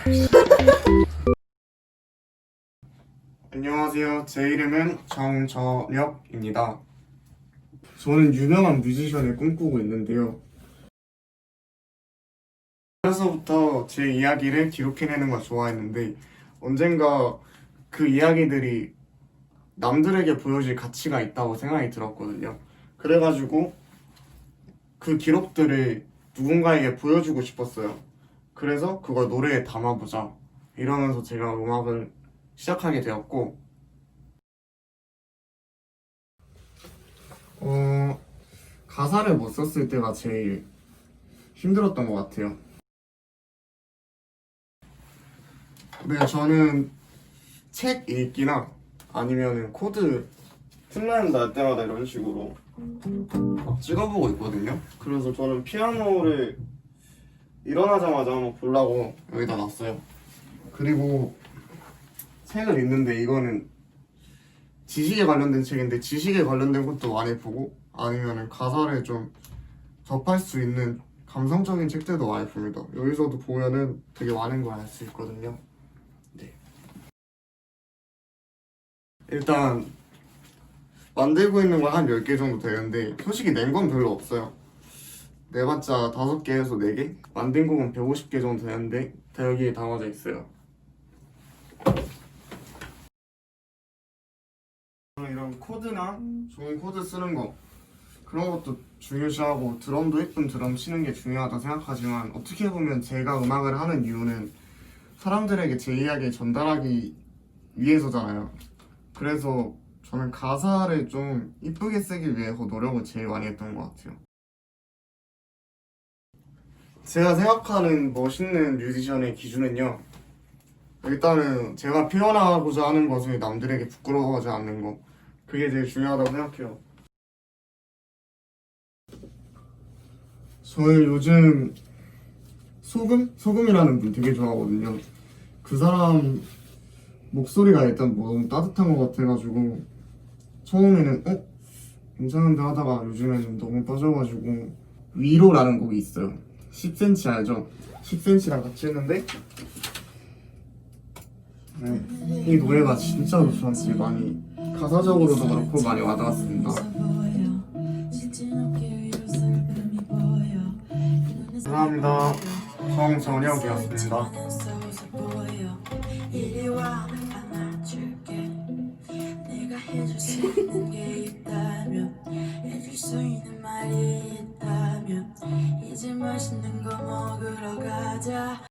안녕하세요. 제 이름은 정전혁입니다. 저는 유명한 뮤지션을 꿈꾸고 있는데요. 어려서부터 제 이야기를 기록해내는 걸 좋아했는데 언젠가 그 이야기들이 남들에게 보여줄 가치가 있다고 생각이 들었거든요. 그래가지고 그 기록들을 누군가에게 보여주고 싶었어요. 그래서 그걸 노래에 담아보자. 이러면서 제가 음악을 시작하게 되었고, 어, 가사를 못 썼을 때가 제일 힘들었던 것 같아요. 네, 저는 책 읽기나 아니면은 코드 틈나는 날 때마다 이런 식으로 막 찍어보고 있거든요. 그래서 저는 피아노를 일어나자마자 한번 보려고 여기다 놨어요. 그리고 책을 읽는데 이거는 지식에 관련된 책인데 지식에 관련된 것도 많이 보고 아니면은 가사를 좀 접할 수 있는 감성적인 책들도 많이 봅니다. 여기서도 보면은 되게 많은 걸 알 수 있거든요. 네. 일단 만들고 있는 건한 10개 정도 되는데 솔직히 낸 건 별로 없어요. 내봤자 5개에서 4개? 만든 곡은 150개 정도 되는데 다 여기에 담아져 있어요. 이런 코드나 좋은 코드 쓰는 거 그런 것도 중요시하고 드럼도 예쁜 드럼 치는 게 중요하다 생각하지만 어떻게 보면 제가 음악을 하는 이유는 사람들에게 제 이야기를 전달하기 위해서잖아요. 그래서 저는 가사를 좀 이쁘게 쓰기 위해서 노력을 제일 많이 했던 것 같아요. 제가 생각하는 멋있는 뮤지션의 기준은요. 일단은 제가 표현하고자 하는 것을 남들에게 부끄러워하지 않는 거. 그게 제일 중요하다고 생각해요. 저는 요즘 소금? 소금이라는 분 되게 좋아하거든요. 그 사람 목소리가 일단 뭐 너무 따뜻한 것 같아가지고 처음에는 어? 괜찮은데 하다가 요즘에는 너무 빠져가지고 위로라는 곡이 있어요 10cm 알죠? 10cm랑 같이 했는데? 네, 이 노래가 진짜로 저한테 많이 가사적으로도 그렇고 많이 와닿았습니다. 감사합니다. 내가 해줄 수 있는 게 있다면 해줄 수 있는 말이 이제 맛있는 거 먹으러 가자